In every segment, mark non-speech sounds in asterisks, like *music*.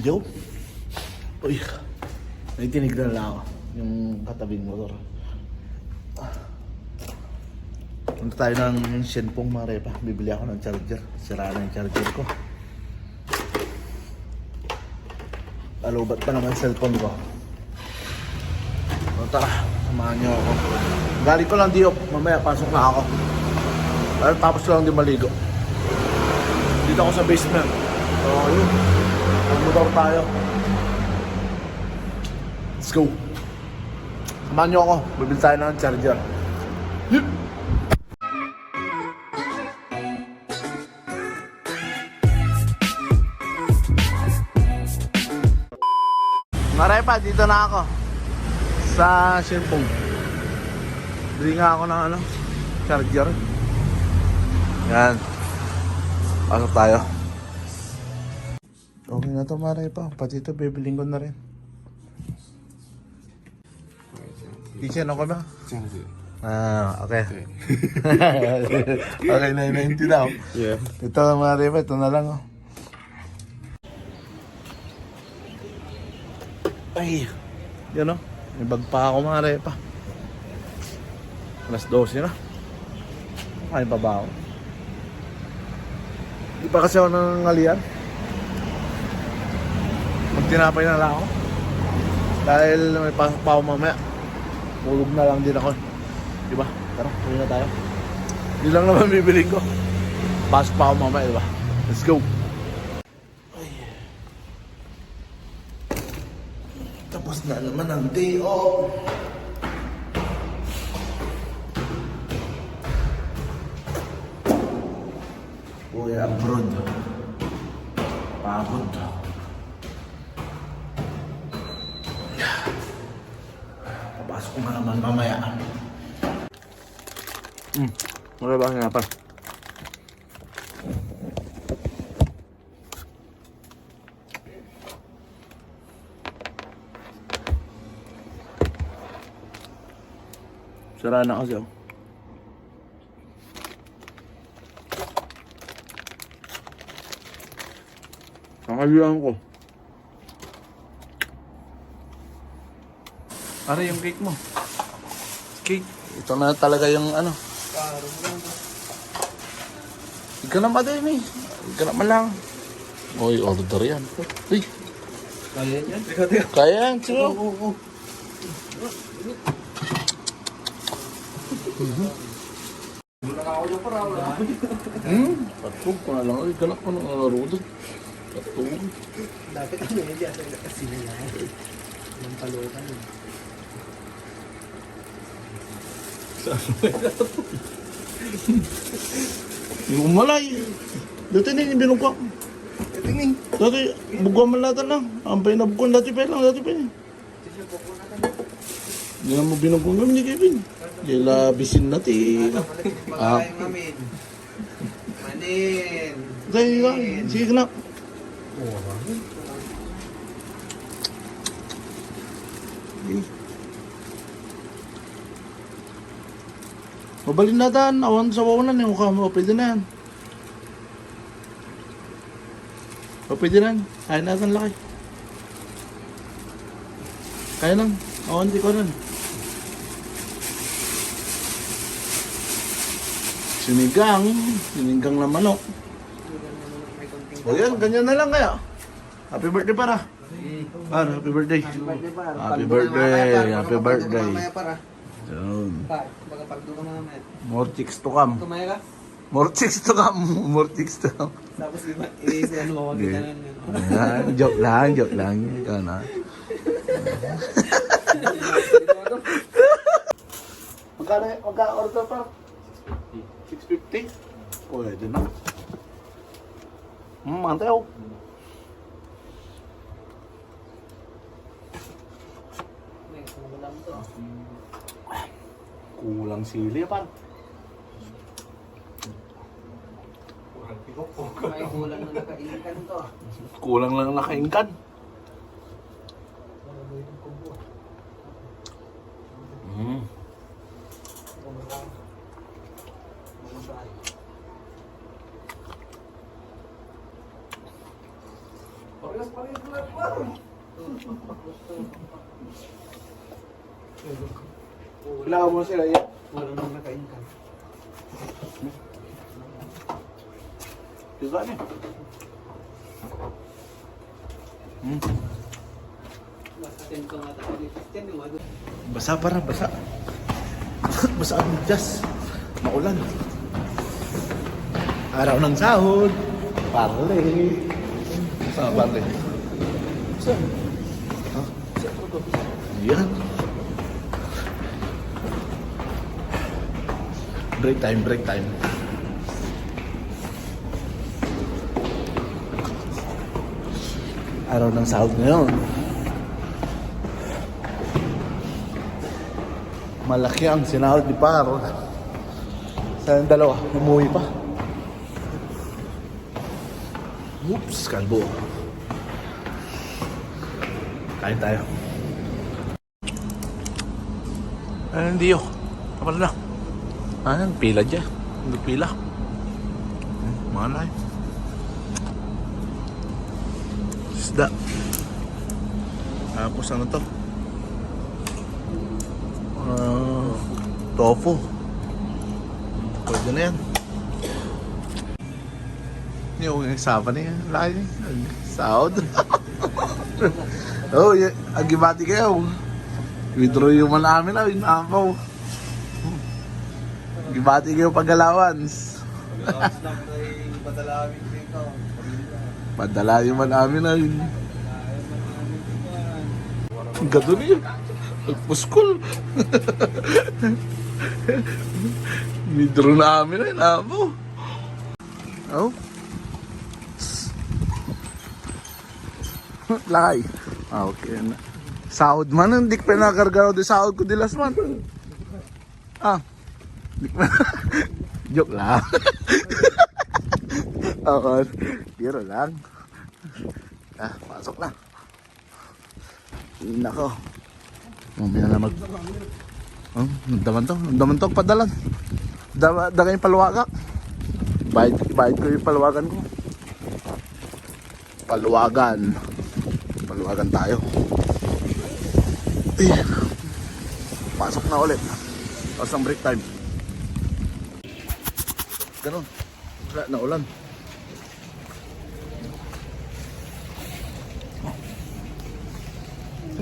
Yo. Uy. May tinignan lang ako. Yung katabing motor. Punta tayo ng Shenpong Marepa. Bibili ako ng charger. Sira na yung charger ko. Alubat pa naman cellphone ko. O tara, samahan niyo ako. Galing ko lang di mamaya pasok na ako. Pero tapos lang din maligo. Dito ako sa basement. So, yun. Magmotor tayo. Let's go. Samahan niyo ako. Bibili tayo ng charger. Yep. Maray dito na ako. Sa Shenpong. Bili nga ako ng ano, charger. Yan. Pasok tayo. Okay na to maray pa. Pati ito bibiling ko na rin. Kitchen ako ba? Ah, okay. okay na yung 90 daw. Yeah. Ito na maray pa. Ito na lang oh. Ay, yan o. May bag pa ako maray pa. Alas 12 na. Ay, babaw. Oh. Di pa kasi ako nangangalian. Magtinapay na lang ako. Dahil may pasok pa ako mamaya. Tulog na lang din ako. Diba? Tara, tuloy na tayo. Yun lang naman *laughs* bibiling ko. Pasok pa ako mamaya, diba? Let's go. Tapos na naman ang day off. Uy, abroad. Pagod. Papasok naman mamaya. Hmm, wala ba nga pa? Sira na kasi oh. Nakalihan ko. Ano yung cake mo? Cake. Ito na talaga yung ano. Hindi ka naman din eh. Hindi ka naman lang. Uy, order yan. Uy, Kaya yan? Teka, teka. kaya yan. Sige. Hmm? Patog ko na lang. Ay, galak ko ng laro doon. Patog. Dapat ano yun, di kasi na yan. Ng palokan yun. Yung malay. Dati na yung binugwa. Tingin. Dati, bugwa man na. Ampay na bugwan dati pa lang, dati pa lang. Hindi na mo binugwa kami ni Kevin. Dila bisin natin. Ah. Manin. Dahil nga, sige na. Eh. Mabalin na dan, awan sa wawanan yung mukha mo, pwede na yan. O pwede na yan, kaya natin laki. Kaya lang, awan di ko rin. Sinigang, sinigang na manok. O yan, ganyan na lang kaya. Happy birthday para. Para, happy birthday. Happy birthday, happy birthday. Mamaya para. Pa, baga pagdo ka mamaya. More chicks to come. Kumaya ka? More chicks to come. *laughs* More chicks to come. Tapos di ba, i-ano mo, wag kita nun yun. Joke lang, joke lang. Ikaw na. *laughs* Magkano, magkano order pa? 650. 650? Pwede na. Hmm, antay ako. Next, ano lang to? Kulang sili pa. May kulang na nakainkan to. Kulang lang nakaingkan. Hmm. Parang Wala mo sila yan. Wala nang nakain ka. Diba niya? Hmm. Mas atento nga tayo dito. Yan yung ano. Basa para, basa. *coughs* basa ang jas. Maulan. Araw ng sahod. Parle. Sa parle. Sa? Ha? Yan. Break time, break time. Araw ng sahod ngayon. Malaki ang sinahod ni Paro. Sa dalawa, umuwi pa. Oops, kalbo. Kain tayo. Ay, hindi yun. Kapal na. Ah, pila dyan. Hindi pila. Malay. Isda. Tapos ano to? Tofu. Pwede na yan. Yung sapa na yan. Laki. Sahod. *laughs* oh, agibati kayo. Withdraw yung man namin na. Inapaw. Gibati kayo pag-allowance. Pagkakas lang. Padala yung man namin na. Gato niyo. *laughs* *laughs* Puskol. Withdraw namin na. Inapaw. Oh. *laughs* Lakay. Ah, okay na. Sahod man, hindi ko pinakargaro di sahod ko di last month. Ah. *laughs* Joke lang. Oo. Biro lang. Ah, pasok na. Nako. Mamaya na mag... Oh, daman to. Daman to padalan. Dama, yung paluwagak. Bayad, bayad ko yung paluwagan ko. Paluwagan. Paluwagan tayo. Eh. Pasok na ulit. Tapos ang break time. Ganon. Wala na ulan.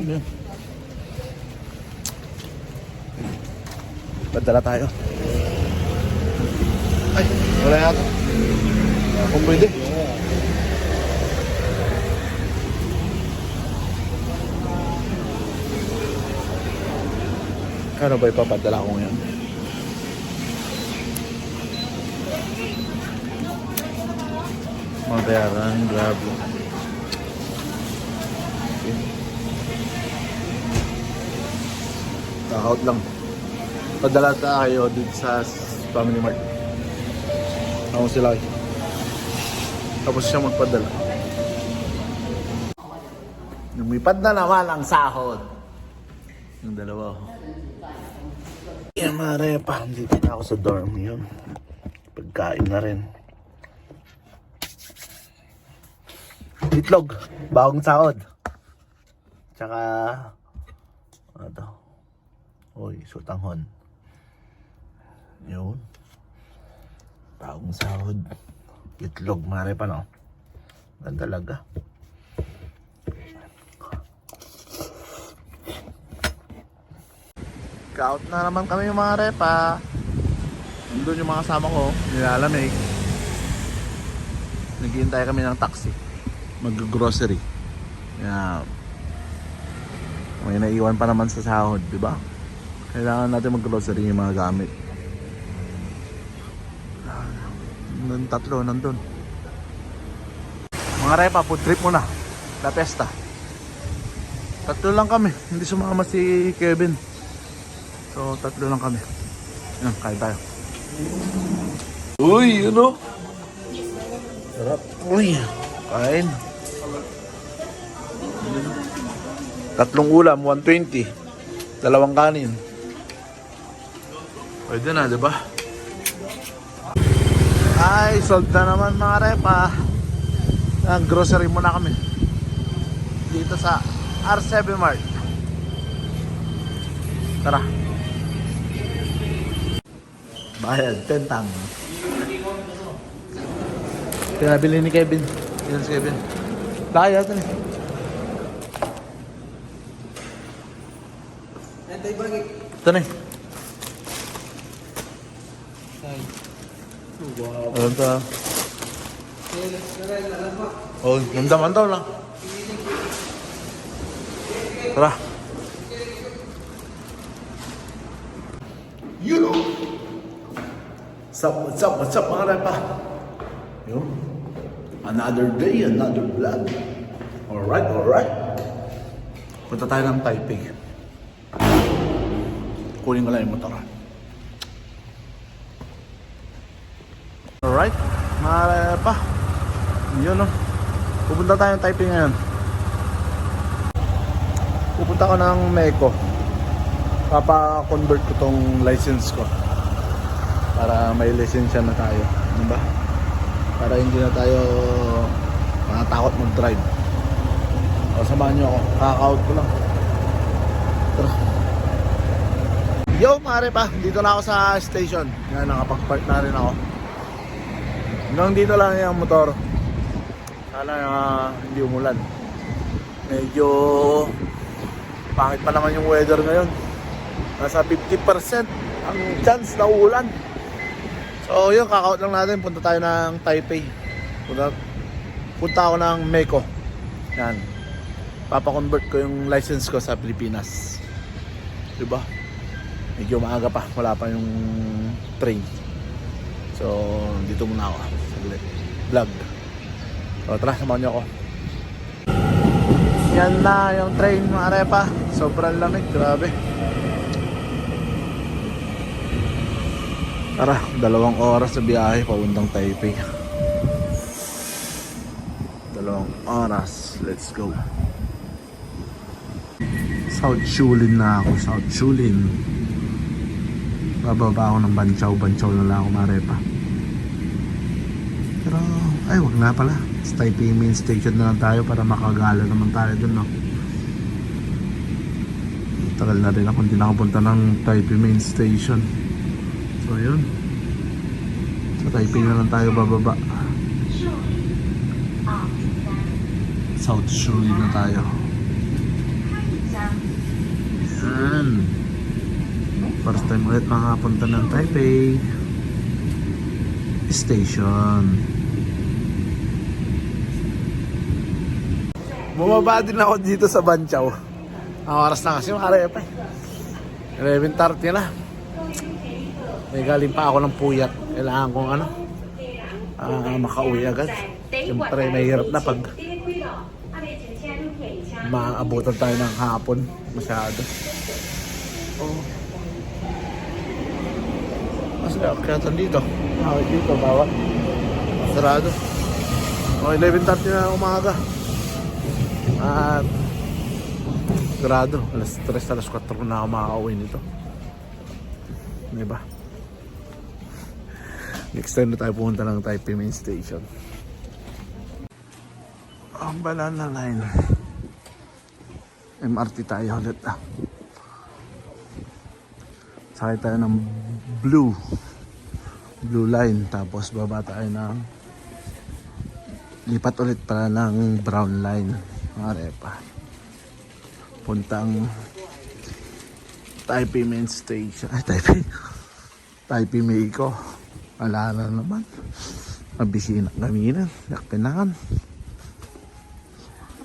Ano yan? Padala tayo. Ay, wala yata. Kung pwede. Kano ba ipapadala ko ngayon? Mabayaran, grab. Okay. Out lang. Padala tayo dito sa Family Mart. Ako sila. eh. Tapos siya magpadala. Lumipad na naman ang sahod. Yung dalawa. oh. Yan mare pa. Dito na ako sa dorm yun. Pagkain na rin. Itlog. Bagong sahod. Tsaka... Ano to? Uy, sutanghon. Yun. Bagong sahod. Itlog, mare pa no? Ganda talaga. Scout na naman kami yung mga repa. Nandun yung mga kasama ko, nilalamig. Naghihintay kami ng taxi. Mag-grocery. Kaya, may naiwan pa naman sa sahod, di ba? Kailangan natin mag-grocery yung mga gamit. Nandun tatlo, nandun. Mga repa, food trip muna. La Pesta. Tatlo lang kami. Hindi sumama si Kevin. So, tatlo lang kami. Yan, kain tayo. Uy, yun o. Sarap. Uy, kain. Tatlong ulam, 120. Dalawang kanin. Pwede na, di ba? Ay, sold na naman mga repa. Ah, grocery muna kami. dito sa R7 Mart. Tara. Bayad, tentang. Pinabili ni Kevin. Yan si Kevin. Laya ito eh. Ito na eh. Ito ah? Oh, namdaman daw lang. Tara. You know. What's up, what's up, what's up mga repa? Yun. Another day, another vlog. Alright, alright. Punta tayo ng Taipei. Kunin ko lang yung motor. Alright, mga repa. Yun no. Pupunta tayo ng Taipei ngayon. Pupunta ko ng Meco. Papa-convert ko tong license ko. Para may lisensya na tayo. Ano ba? Para hindi na tayo natatakot mag-drive. O, samahan nyo ako. Kaka-out ko lang. Tara. Yo, pare pa. Dito na ako sa station. Yan, nakapag-park na rin ako. Hanggang dito lang yung motor. Sana ah, hindi umulan. Medyo pangit pa naman yung weather ngayon. Nasa 50% ang chance na uulan. So yun, kakaut lang natin. Punta tayo ng Taipei. Punta, punta ako ng Meco. Yan. Papakonvert ko yung license ko sa Pilipinas. Diba? Medyo maaga pa. Wala pa yung train. So, dito muna ako. Saglit. Vlog. So, tara, samahan niyo ako. Yan na yung train, mga repa. Sobrang lamig, grabe. Tara, dalawang oras sa biyahe papuntang Taipei. Dalawang oras. Let's go. South Shulin na ako, South Shulin. Bababa ako ng Banchaw, Banchaw na lang ako marepa. Pero, ay wag na pala. Sa Taipei main station na lang tayo para makagala naman tayo dun, no? Tagal na rin ako hindi nakapunta ng Taipei main station. So, yun. Sa Taipei na lang tayo bababa. South Shuli na tayo. Yan. First time ulit makapunta ng Taipei Station. Bumaba din ako dito sa Banchaw. Ang oras na kasi makarepa eh. 11.30 na. May galing pa ako ng puyat. Kailangan kong ano, ah, makauwi agad. Siyempre, mahirap na pag maabutan tayo ng hapon. Masyado. Oh. Mas akyatan dito. Awit dito, bawat. Sarado. Oh, 11.30 na umaga. At Grado, alas 3, alas 4 na ako makaka-uwi nito. Di ba? Next time na tayo pumunta ng Taipei Main Station. Ang banana line. MRT tayo ulit ah. Sakay tayo ng blue. Blue line. Tapos baba tayo ng lipat ulit para ng brown line. Mga repa. Puntang Taipei Main Station. Ay, Taipei. Taipei Meiko. Wala na naman. Mabisina kami na. Nakpinakan.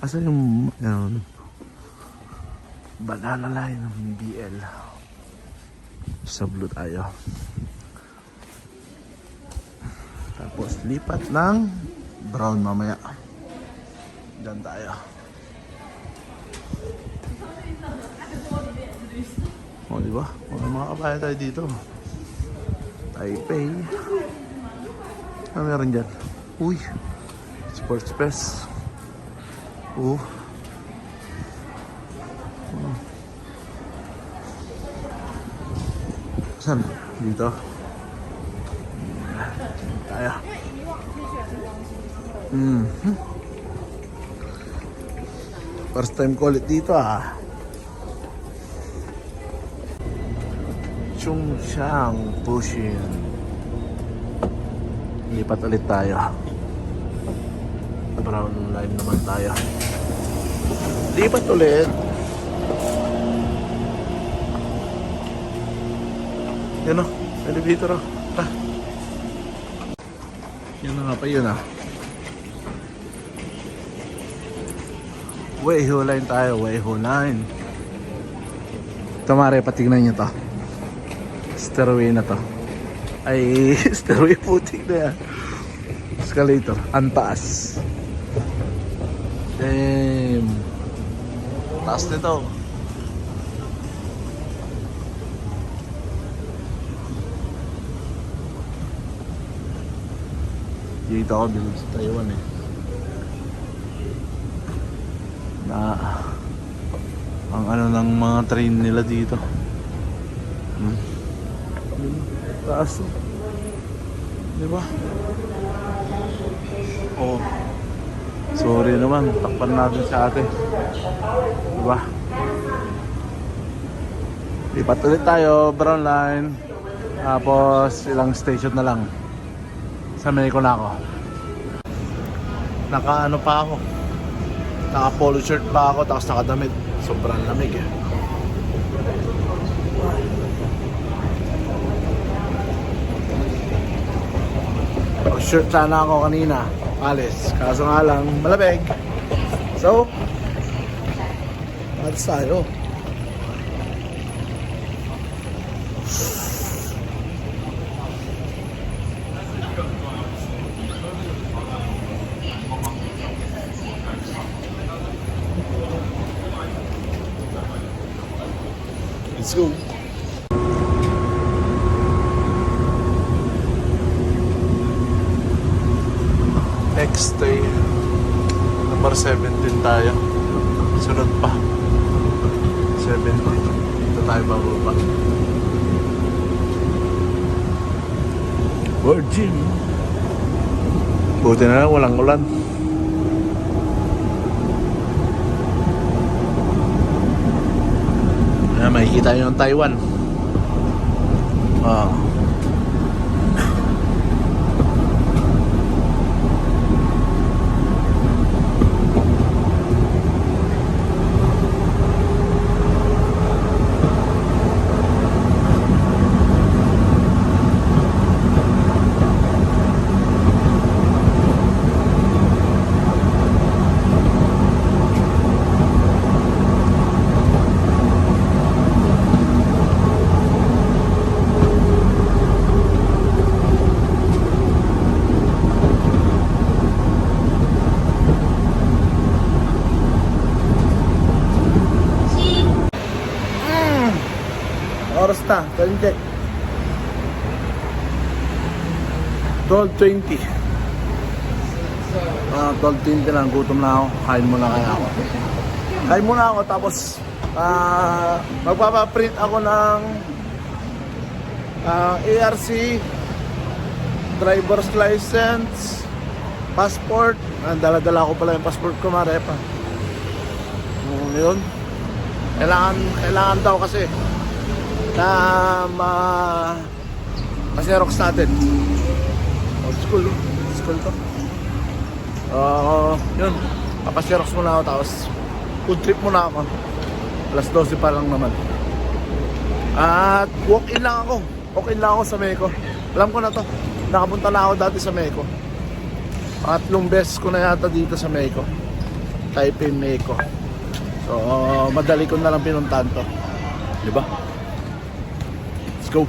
Asa yung yun, banana line ng BL. Sa blue tayo. Tapos lipat ng brown mamaya. Diyan tayo. O, di ba? Mga kabayan tayo dito. Taipei. Ano meron dyan? Uy. Sports Fest. Oh. Oh. Saan? Dito. Tayo. Mm. First time ko ulit dito ah. Chung Chang Pushin. Lipat ulit tayo. Brown line naman tayo. Lipat ulit. Yan o, elevator o. Ah. Yan na nga pa yun ah. Weiho line tayo, Weiho line. Ito mare, patignan nyo to. Stairway na to. Ay, *laughs* stairway putik na yan. Escalator, ang taas. Damn. Taas nito. Dito ako bilog sa Taiwan eh. Na ang ano ng mga train nila dito. Hmm. Yun, Taas. Di ba? Oh. Sorry naman, takpan natin sa ate. Di ba? Lipat ulit tayo, brown line. Tapos ilang station na lang. Sa Mexico na ako. Naka ano pa ako. Naka polo shirt pa ako tapos nakadamit. Sobrang lamig eh. Pag shirt sana ako kanina, alis. Kaso nga lang, malamig. So, alis tayo. Let's go. Next day, number 17 tayo. Sunod pa. 17. Dito tayo bababa. Virgin. Buti na lang walang ulan. Ayan, makikita nyo yung Taiwan. Ah. Oras na, time check. 12.20 Ah, 12.20 lang, gutom na ako. Kain muna kaya ako. Kain muna ako tapos ah magpapaprint ako ng ah, ARC driver's license passport ah, dala-dala ko pala yung passport ko marepa um, yun kailangan kailangan daw kasi na ma ma-xerox natin. Old school, old school to. Oo, yun. Papaxerox muna ako tapos food trip muna ako. Alas 12 pa lang naman. At walk-in lang ako. Walk-in lang ako sa Mexico. Alam ko na to. Nakapunta na ako dati sa Mexico. Pangatlong beses ko na yata dito sa Mexico. Taipei, Mexico. So, madali ko na lang pinuntahan to. Di ba? Let's go.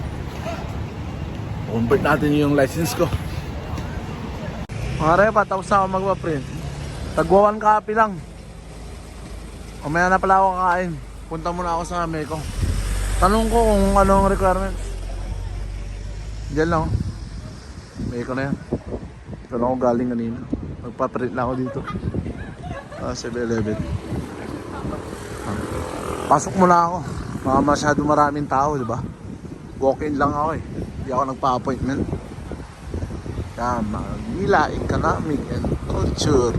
Convert natin yung license ko. Mga repa, tapos na ako magpa-print. Tagwa one copy lang. Umaya na pala ako kakain. Punta muna ako sa Mexico. Tanong ko kung anong requirements. Diyan lang. Mexico na yan. Ito lang ako galing kanina. Magpa-print na ako dito. Ah, 7-Eleven. Ah. Pasok muna ako. Mga masyado maraming tao, di ba? Walk-in lang ako eh. Hindi ako nagpa-appointment. Yan, Manila Economic and Culture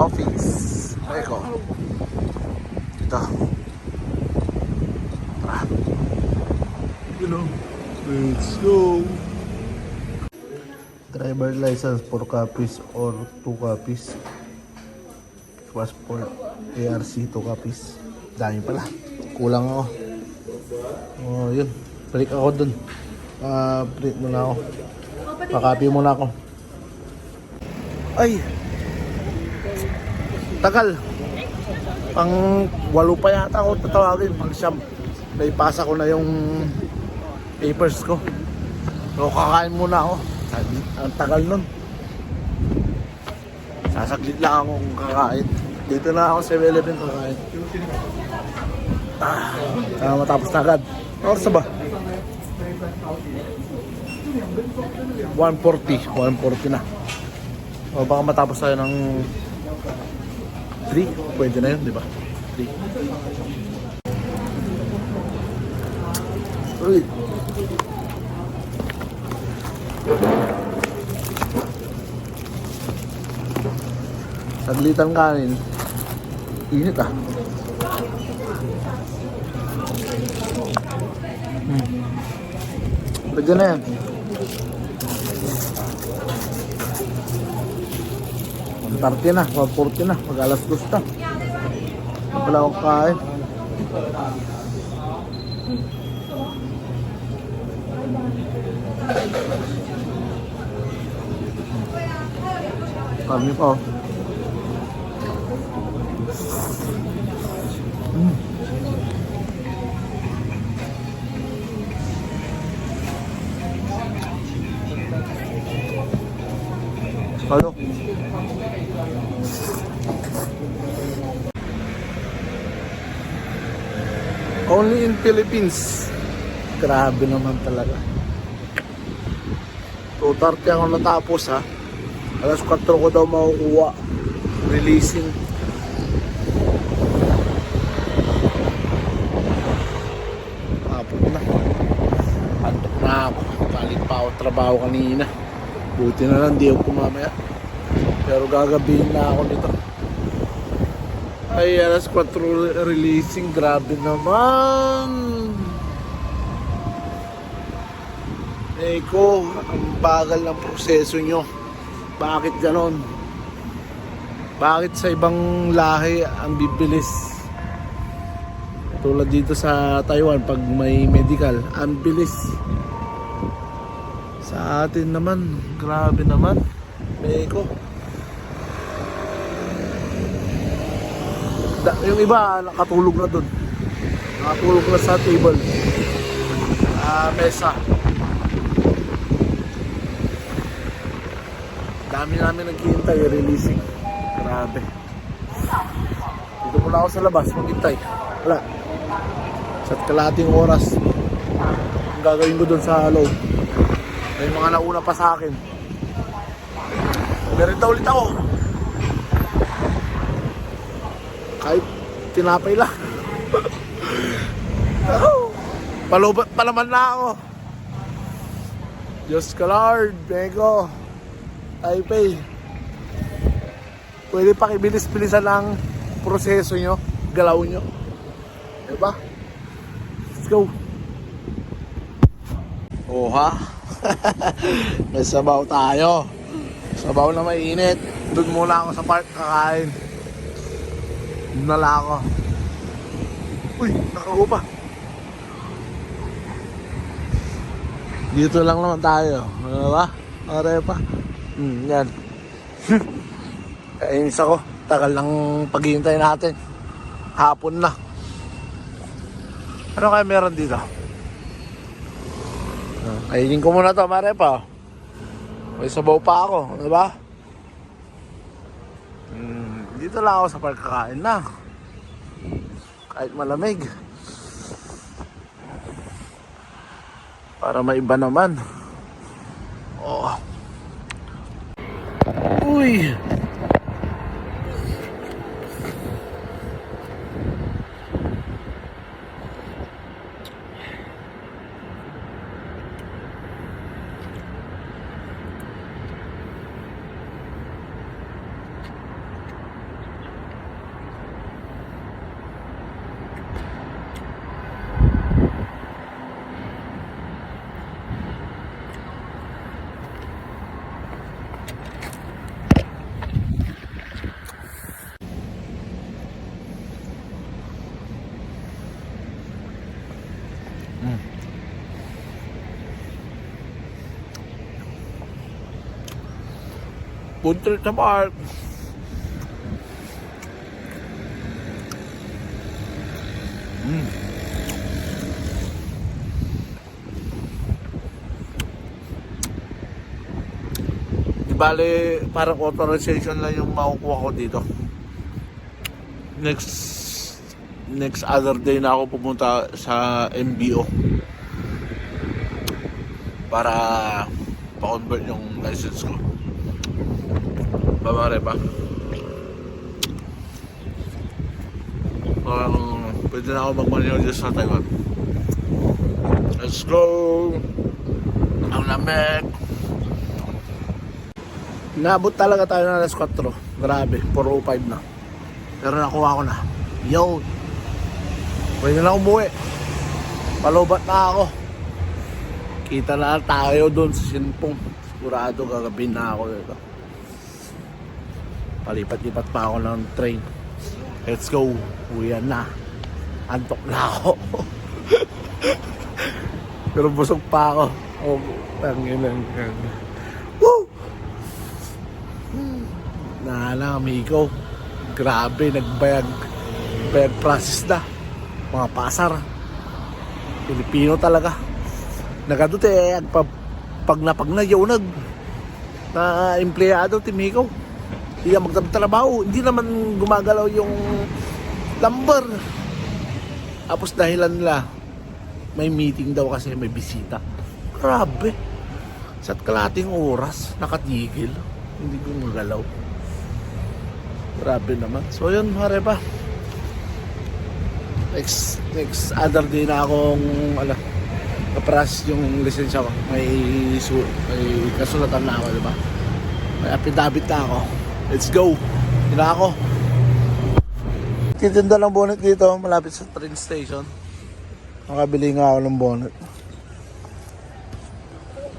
Office. Eko. dito. Tara. You know, let's go. Driver license 4 copies or 2 copies. Passport ARC 2 copies. Dami pala. Kulang ako. Oh, yun. Balik ako dun. Ah, print muna ako. Pakopy muna ako. Ay! Tagal. Pang walo pa yata ako tatawagin. Pag siyam, may pasa ko na yung papers ko. So kakain muna ako. Sabi, ang tagal nun. Sasaglit lang akong kakain. Dito na ako sa 7-Eleven kakain. Ah, matapos na agad. Oras na ba? 140. 140 na. O baka matapos tayo ng 3. Pwede na yun, di ba? 3. Uy. Saglitan kanin. Init ah. Hmm. Pwede na yan. Party na, 140 na, mag alas dos. Wala akong kain. Kami pa oh. Philippines. Grabe naman talaga. 2.30 ako natapos ha. Alas 4 ko daw makukuha. Releasing. Hapon na. Antok na ako. Galing pa ako trabaho kanina. Buti na lang di ako kumamaya. Pero gagabihin na ako nito. Ay, alas 4 releasing. Grabe naman. Eko, ang bagal ng proseso nyo. Bakit ganon? Bakit sa ibang lahi ang bibilis? Tulad dito sa Taiwan, pag may medical, ang bilis. Sa atin naman, grabe naman. Eko. Yung iba nakatulog na dun. Nakatulog na sa table. Ah, mesa. Dami namin naghihintay, releasing. Grabe. Dito muna ako sa labas, maghintay. Wala. Sa kalating oras. Ang gagawin ko dun sa loob. May mga nauna pa sa akin. Merenda ulit ako. Kahit tinapay lang. *laughs* Palubat pa naman na ako. Diyos ka Lord, Bego. Taipei. Pwede pakibilis-bilisan ang proseso nyo, galaw nyo. Diba? Let's go. Oha. *laughs* May sabaw tayo. Sabaw na mainit. Doon muna ako sa park kakain. Doon na lang ako. Uy, nakagupa. Dito lang naman tayo. Ano ba? Are pa. Hmm, yan. *laughs* Kainis ako. Tagal lang paghihintay natin. Hapon na. Ano kaya meron dito? Ah, Kainin ko muna to, mare pa. May sabaw pa ako, di ba? Hmm, dito lang ako sa park kakain na. Kahit malamig. Para maiba naman. Oh. Uy! Food trip sa park. Mm. Di bale, parang authorization lang yung makukuha ko dito. Next next other day na ako pumunta sa MBO para pa-convert yung license ko. Babare pa. Parang pwede na ako mag-manual dito sa Taiwan. Let's go! Ang lamig! Naabot talaga tayo ng alas 4. Grabe, 4.05 na. Pero nakuha ko na. Yo! Pwede na umuwi. Palubat na ako. Kita na tayo doon sa Sinpong. Sigurado gagabin na ako dito. Palipat-lipat pa ako ng train. Let's go. Uwian na. Antok na ako. *laughs* Pero busog pa ako. Oh, tangin lang. Woo! Nala, amigo. Grabe, nagbayag. Bayag process na. Mga pasar. Pilipino talaga. Nagadute, eh, pag, pag napag na nag na empleyado, timiko. Hindi na magtatrabaho. Hindi naman gumagalaw yung lumber. Tapos dahilan nila, may meeting daw kasi may bisita. Grabe. Sa kalating oras, nakatigil. Hindi gumagalaw. Grabe naman. So yun, mare pa. Next, next other day na akong, ano, kapras yung lisensya ko. May, may kasulatan na ako, di ba? May affidavit na ako. Let's go. Yun na ako. Titinda ng bonnet dito, malapit sa train station. Makabili nga ako ng bonnet.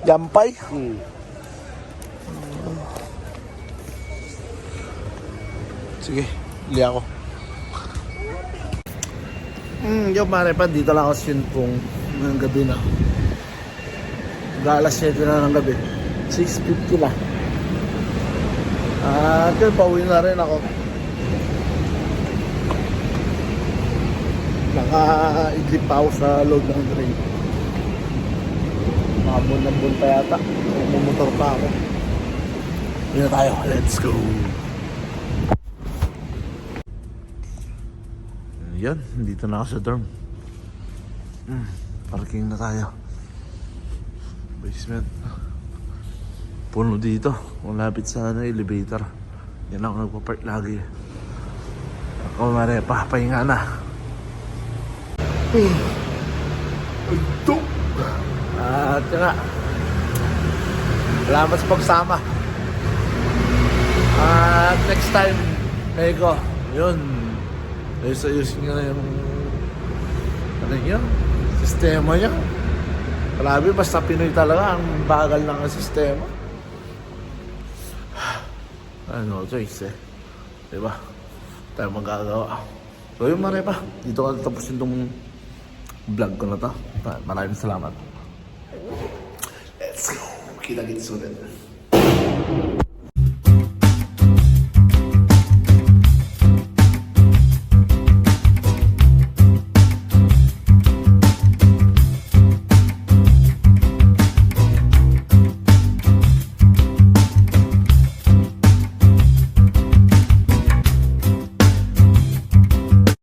Jampay? Hmm. Sige, bili ako. Hmm, yung mare pa, dito lang ako sa Sinpong ng gabi na. Hanggang alas 7 na ng gabi. 6.50 na. Ah, uh, pauwi na rin ako. Naka-idlip pa ako sa load ng train. Makabon ng buwan pa yata. Mumotor pa ako. Yun na tayo. Let's go. Yan, dito na ako sa dorm. Hmm, parking na tayo. Basement. Puno dito. Malapit sa ano, elevator. Yan ako nagpa-park lagi. Ako mare, papahinga na. Ito! At yun nga. Salamat sa pagsama. At next time, Ego, yun, ayos-ayusin niya na yung ano niya, sistema niya. Grabe, basta Pinoy talaga, ang bagal ng sistema. Ano, choice eh. Diba? Tayo magagawa. So yun, mare pa. Dito ka tapusin tong vlog ko na to. Maraming salamat. Let's go. Kita-kits ulit.